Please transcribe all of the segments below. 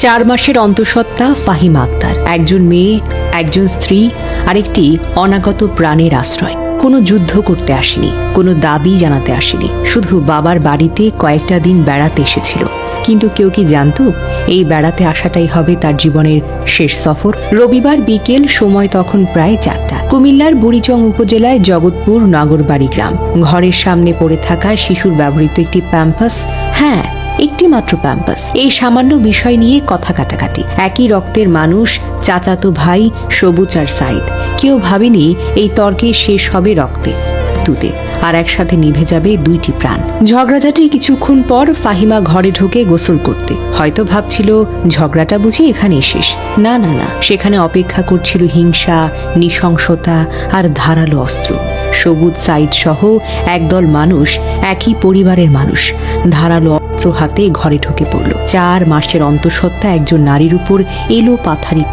চার মাসের অন্তঃসত্ত্বা ফাহিমা আক্তার। একজন মেয়ে, একজন স্ত্রী আর একটি অনাগত প্রাণের আশ্রয়। কোনো যুদ্ধ করতে আসেনি, কোনো দাবি জানাতে আসেনি। শুধু বাবার বাড়িতে কয়েকটা দিন বেড়াতে এসেছিল। কিন্তু কেউ কি জানতো, এই বেড়াতে আসাটাই হবে তার জীবনের শেষ সফর। রবিবার বিকেল সময় তখন প্রায় চারটা। কুমিল্লার বুড়িচং উপজেলায় জগৎপুর নগরবাড়ি গ্রাম। ঘরের সামনে পড়ে থাকা শিশুর ব্যবহৃত একটি প্যাম্পাস। হ্যাঁ একটি মাত্র প্যাম্পাস এই সামান্য বিষয় নিয়ে কথা কাটাকাটি। একই রক্তের মানুষ, চাচাতো ভাই, সবুজ আর সাইদ। কেউ ভাবেনি এই তর্কে শেষ হবে রক্তে, তুতে। আর একসাথে নিভে যাবে দুইটি প্রাণ। ঝগড়াঝাটির কিছুক্ষণ পর ফাহিমা ঘরে ঢুকে গোসল করতে। হয়তো ভাবছিল, ঝগড়াটা বুঝি এখানেই শেষ। না না না, সেখানে অপেক্ষা করছিল হিংসা, নৃশংসতা আর ধারালো অস্ত্র। সবুজ সাইদ সহ একদল মানুষ, একই পরিবারের মানুষ, ধারালো অস্ত্র হাতে ঘরে ঢুকে পড়ল। চার মাসের অন্তঃসত্ত্বা একজন নারীর উপর এলো পাথারি।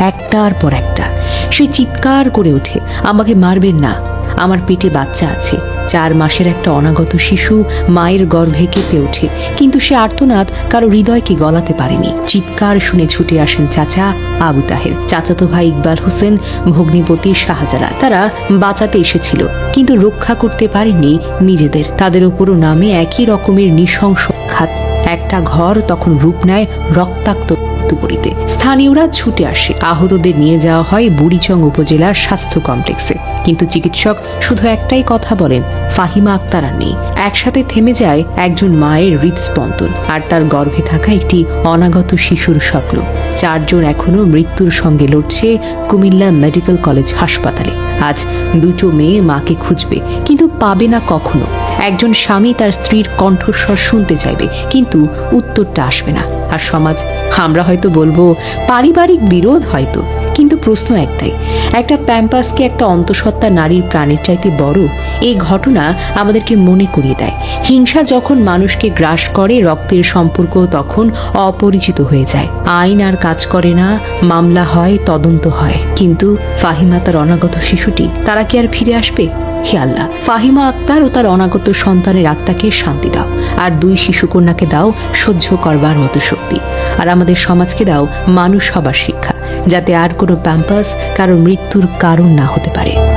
একটার পর একটা। সে চিৎকার করে ওঠে, আমাকে মারবেন না। আমার পেটে বাচ্চা আছে। চার মাসের একটা অনাগত শিশু মায়ের গর্ভে কেঁপে ওঠে। কিন্তু সে আর্তনাদ কারও হৃদয়কে গলাতে পারেনি। চিৎকার শুনে ছুটে আসেন চাচা আবু তাহের। চাচাতো ভাই ইকবাল হোসেন, ভগ্নিপতি শাহজালা তারা বাঁচাতে এসেছিল, কিন্তু রক্ষা করতে পারেনি নিজেদের। তাদের ওপরও নামে একই রকমের নৃশংস খাত একটা ঘর তখন রূপ নেয় রক্তাক্ত মৃত্যুপরিতে স্থানীয়রা ছুটে আসে। আহতদের নিয়ে যাওয়া হয় বুড়িচং উপজেলার স্বাস্থ্য কমপ্লেক্সে। কিন্তু চিকিৎসক শুধু একটাই কথা বলেন, ফাহিমা আক্তার আর নেই। একসাথে থেমে যায় একজন মায়ের হৃদস্পন্দন, আর তার গর্ভে থাকা একটি অনাগত শিশুর স্বপ্ন। চারজন এখনও মৃত্যুর সঙ্গে লড়ছে কুমিল্লা মেডিকেল কলেজ হাসপাতালে। আজ দুটো মেয়ে মাকে খুঁজবে, কিন্তু পাবে না কখনো। একজন স্বামী তার স্ত্রীর কণ্ঠস্বর শুনতে চাইবে কিন্তু উত্তরটা আসবে না। আর সমাজ আমরা হয়তো বলব পারিবারিক বিরোধ হয়তো, কিন্তু প্রশ্ন একটাই, একটা প্যাম্পাসকে একটা অন্তঃসত্ত্বা নারীর প্রাণের চাইতে বড়, এই ঘটনা আমাদেরকে মনে করিয়ে দেয়। হিংসা যখন মানুষকে গ্রাস করে, রক্তের সম্পর্ক তখন অপরিচিত হয়ে যায়। আইন আর কাজ করে না, মামলা হয়, তদন্ত হয়। কিন্তু ফাহিমা তার অনাগত শিশুটি, তারা কি আর ফিরে আসবে? হে আল্লাহ, ফাহিমা আক্তার ও তার অনাগত সন্তানের আত্মাকে শান্তি দাও, আর দুই শিশুকন্যাকে দাও সহ্য করবার মতো শক্তি। আর আমাদের সমাজকে দাও মানুষ হবার শিক্ষা, যাতে আর কোনো প্যাম্পাস কারও মৃত্যুর কারণ না হতে পারে।